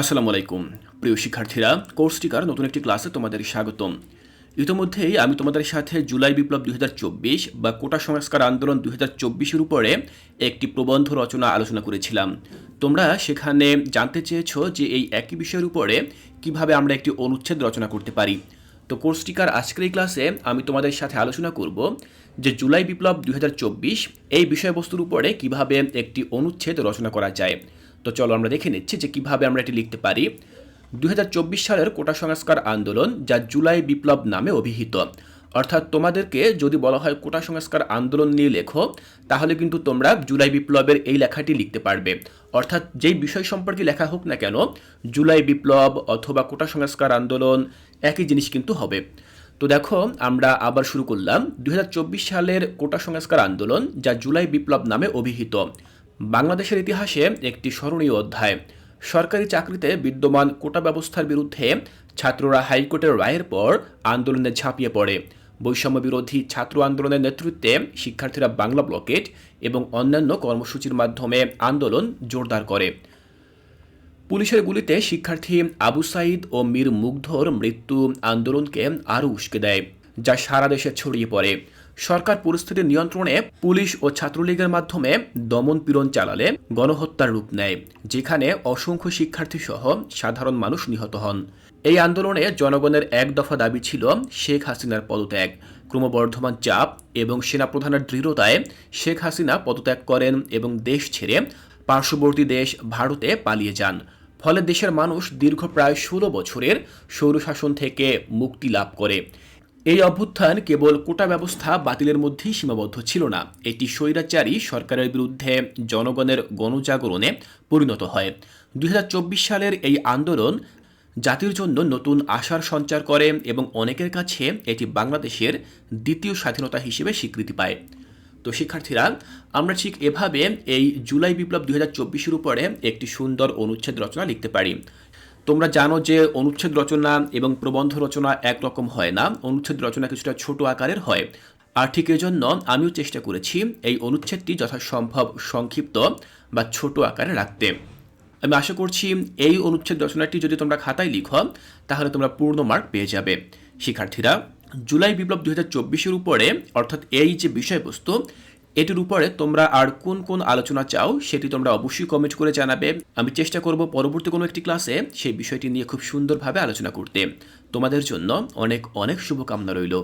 আসসালামু আলাইকুম। প্রিয় শিক্ষার্থীরা, কোর্স টিকার নতুন একটি ক্লাসে তোমাদের স্বাগতম। ইতিমধ্যেই আমি তোমাদের সাথে জুলাই বিপ্লব দুই হাজার চব্বিশ বা কোটা সংস্কার আন্দোলন দুই হাজার উপরে একটি প্রবন্ধ রচনা আলোচনা করেছিলাম। তোমরা সেখানে জানতে চেয়েছো যে এই একই বিষয়ের উপরে কীভাবে আমরা একটি অনুচ্ছেদ রচনা করতে পারি। তো কোর্স টিকার আজকের এই ক্লাসে আমি তোমাদের সাথে আলোচনা করব যে জুলাই বিপ্লব দুই হাজার চব্বিশ এই বিষয়বস্তুর উপরে কীভাবে একটি অনুচ্ছেদ রচনা করা যায়। তো চলো আমরা দেখে নিচ্ছি যে কীভাবে আমরা এটি লিখতে পারি। দুই হাজার চব্বিশ সালের কোটা সংস্কার আন্দোলন, যা জুলাই বিপ্লব নামে অভিহিত। অর্থাৎ তোমাদেরকে যদি বলা হয় কোটা সংস্কার আন্দোলন নিয়ে লেখো, তাহলে কিন্তু তোমরা জুলাই বিপ্লবের এই লেখাটি লিখতে পারবে। অর্থাৎ যেই বিষয় সম্পর্কে লেখা হোক না কেন, জুলাই বিপ্লব অথবা কোটা সংস্কার আন্দোলন একই জিনিস কিন্তু হবে। তো দেখো, আমরা আবার শুরু করলাম। দুই হাজার চব্বিশ সালের কোটা সংস্কার আন্দোলন, যা জুলাই বিপ্লব নামে অভিহিত। বাংলাদেশের ইতিহাসে একটি স্মরণীয় অধ্যায়। সরকারি চাকরিতে বিদ্যমান কোটা ব্যবস্থার বিরুদ্ধে ছাত্ররা হাইকোর্টের রায়ের পর আন্দোলনে ঝাঁপিয়ে পড়ে। বৈষম্য বিরোধী ছাত্র আন্দোলনের নেতৃত্বে শিক্ষার্থীরা বাংলা ব্লকেট এবং অন্যান্য কর্মসূচির মাধ্যমে আন্দোলন জোরদার করে। পুলিশের গুলিতে শিক্ষার্থী আবু সাইদ ও মীর মুগ্ধর মৃত্যু আন্দোলনকে আরও উস্কে দেয়, যা সারা দেশে ছড়িয়ে পড়ে। সরকার পরিস্থিতি নিয়ন্ত্রণে পুলিশ ও ছাত্রলীগের মাধ্যমে দমন পীড়ন চালালে গণহত্যার রূপ নেয়, যেখানে অসংখ্য শিক্ষার্থী সহ সাধারণ মানুষ নিহত হন। এই আন্দোলনে জনগণের এক দফা দাবি ছিল শেখ হাসিনার পদত্যাগ। ক্রমবর্ধমান চাপ এবং সেনাপ্রধানের দৃঢ়তায় শেখ হাসিনা পদত্যাগ করেন এবং দেশ ছেড়ে পার্শ্ববর্তী দেশ ভারতে পালিয়ে যান। ফলে দেশের মানুষ দীর্ঘ প্রায় ষোলো বছরের স্বৈরশাসন থেকে মুক্তি লাভ করে। এই অভ্যুত্থান কেবল কোটা ব্যবস্থা বাতিলের মধ্যেই সীমাবদ্ধ ছিল না। এটি স্বৈরাচারী সরকারের বিরুদ্ধে জনগণের গণজাগরণে পরিণত হয়। দুই হাজার চব্বিশ সালের এই আন্দোলন জাতির জন্য নতুন আশার সঞ্চার করে এবং অনেকের কাছে এটি বাংলাদেশের দ্বিতীয় স্বাধীনতা হিসেবে স্বীকৃতি পায়। তো শিক্ষার্থীরা, আমরা ঠিক এভাবে এই জুলাই বিপ্লব দুই হাজার চব্বিশের উপরে একটি সুন্দর অনুচ্ছেদ রচনা লিখতে পারি। তোমরা জানো যে অনুচ্ছেদ রচনা এবং প্রবন্ধ রচনা একরকম হয় না। অনুচ্ছেদ রচনা কিছুটা ছোট আকারের হয়। আর ঠিক এজন্য আমিও চেষ্টা করেছি এই অনুচ্ছেদটি যথাসম্ভব সংক্ষিপ্ত বা ছোট আকারে রাখতে। আমি আশা করছি এই অনুচ্ছেদ রচনাটি যদি তোমরা খাতায় লিখো, তাহলে তোমরা পূর্ণ মার্ক পেয়ে যাবে। শিক্ষার্থীরা, জুলাই বিপ্লব দুই হাজার চব্বিশের উপরে, অর্থাৎ এই যে বিষয়বস্তু এটির উপরে তোমরা আর কোন কোন আলোচনা চাও সেটি তোমরা অবশ্যই কমেন্ট করে জানাবে। আমি চেষ্টা করব পরবর্তী কোনো একটি ক্লাসে সেই বিষয়টি নিয়ে খুব সুন্দরভাবে আলোচনা করতে। তোমাদের জন্য অনেক অনেক শুভকামনা রইল।